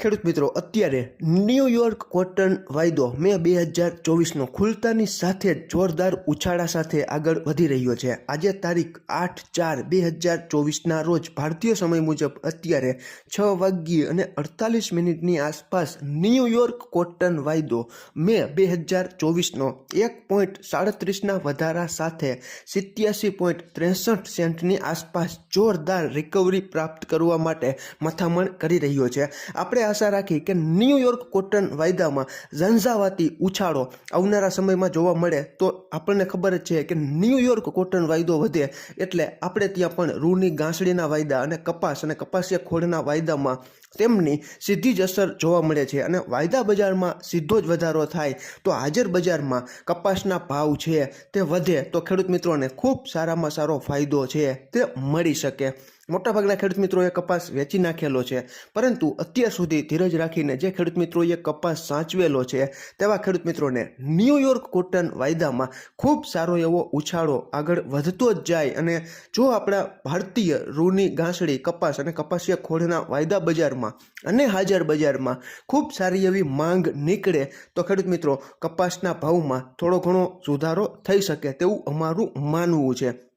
ખેડૂત મિત્રો, અત્યારે ન્યૂયોર્ક કોટન વાયદો મે બે હજાર ચોવીસનો ખુલતાની સાથે જોરદાર ઉછાળા સાથે આગળ વધી રહ્યો છે. આજે તારીખ આઠ ચાર બે હજાર ચોવીસના રોજ ભારતીય સમય મુજબ અત્યારે છ વાગ્યે અને અડતાલીસ મિનિટની આસપાસ ન્યૂયોર્ક કોટન વાયદો મે બે હજાર ચોવીસનો એક પોઈન્ટ સાડત્રીસના વધારા સાથે સિત્યાસી પોઈન્ટ ત્રેસઠ સેન્ટની આસપાસ જોરદાર રિકવરી પ્રાપ્ત કરવા માટે મથામણ કરી રહ્યો છે. આપણે આશા રાખી કે ન્યૂયોર્ક કોટન વાયદામાં ઝંઝાવાતી ઉછાળો આવનારા સમયમાં જોવા મળે તો આપણને ખબર જ છે કે ન્યૂયોર્ક કોટન વાયદો વધે એટલે આપણે ત્યાં પણ રૂની ગાંસડીના વાયદા અને કપાસ અને કપાસિયા ખોળના વાયદામાં તેમની સીધી જ અસર જોવા મળે છે અને વાયદા બજારમાં સીધો જ વધારો થાય તો હાજર બજારમાં કપાસના ભાવ છે તે વધે તો ખેડૂત મિત્રોને ખૂબ સારામાં સારો ફાયદો છે તે મળી શકે. મોટાભાગના ખેડૂત મિત્રોએ કપાસ વેચી નાખેલો છે. પરંતુ અત્યાર સુધી ધીરજ રાખીને જે ખેડૂત મિત્રોએ કપાસ સાચવેલો છે, તેવા ખેડૂત મિત્રોને ન્યૂયોર્ક કોટન વાયદામાં ખૂબ સારો એવો ઉછાળો આગળ વધતો જ જાય અને જો આપણા ભારતીય રૂની ગાંસડી કપાસ અને કપાસિયા ખોળના વાયદા બજારમાં અને હાજર બજારમાં ખૂબ સારી એવી માંગ નીકળે, તો ખેડૂત મિત્રો, કપાસના ભાવમાં થોડો ઘણો સુધારો થઈ શકે તેવું અમારું માનવું છે.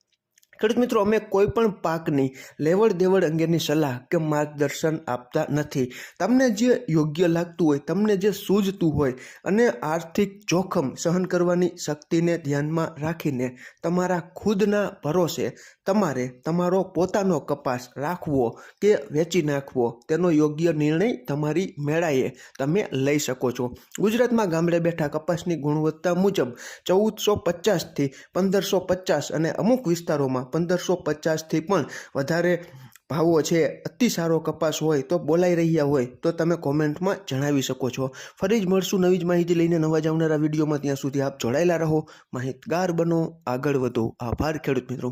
ખેડૂત મિત્રો, અમે કોઈ પણ પાકની લેવડ દેવડ અંગેની સલાહ કે માર્ગદર્શન આપતા નથી. તમને જે યોગ્ય લાગતું હોય, તમને જે સૂઝતું હોય અને આર્થિક જોખમ સહન કરવાની શક્તિને ધ્યાનમાં રાખીને તમારા ખુદના ભરોસે તમારે તમારો પોતાનો કપાસ રાખવો કે વેચી નાખવો, તેનો યોગ્ય નિર્ણય તમારી મેળાએ તમે લઈ શકો છો. ગુજરાતમાં ગામડે બેઠા કપાસની ગુણવત્તા મુજબ ચૌદસો પચાસથી પંદરસો પચાસ અને અમુક વિસ્તારોમાં પંદરસો પચાસથી પણ વધારે ભાવો છે, અતિ સારો કપાસ હોય તો બોલાઈ રહ્યા હોય તો તમે કોમેન્ટમાં જણાવી શકો છો. ફરી જ મળશું નવી જ માહિતી લઈને નવા જ વિડીયોમાં. ત્યાં સુધી આપ જોડાયેલા રહો, માહિતગાર બનો, આગળ વધો. આભાર ખેડૂત મિત્રો.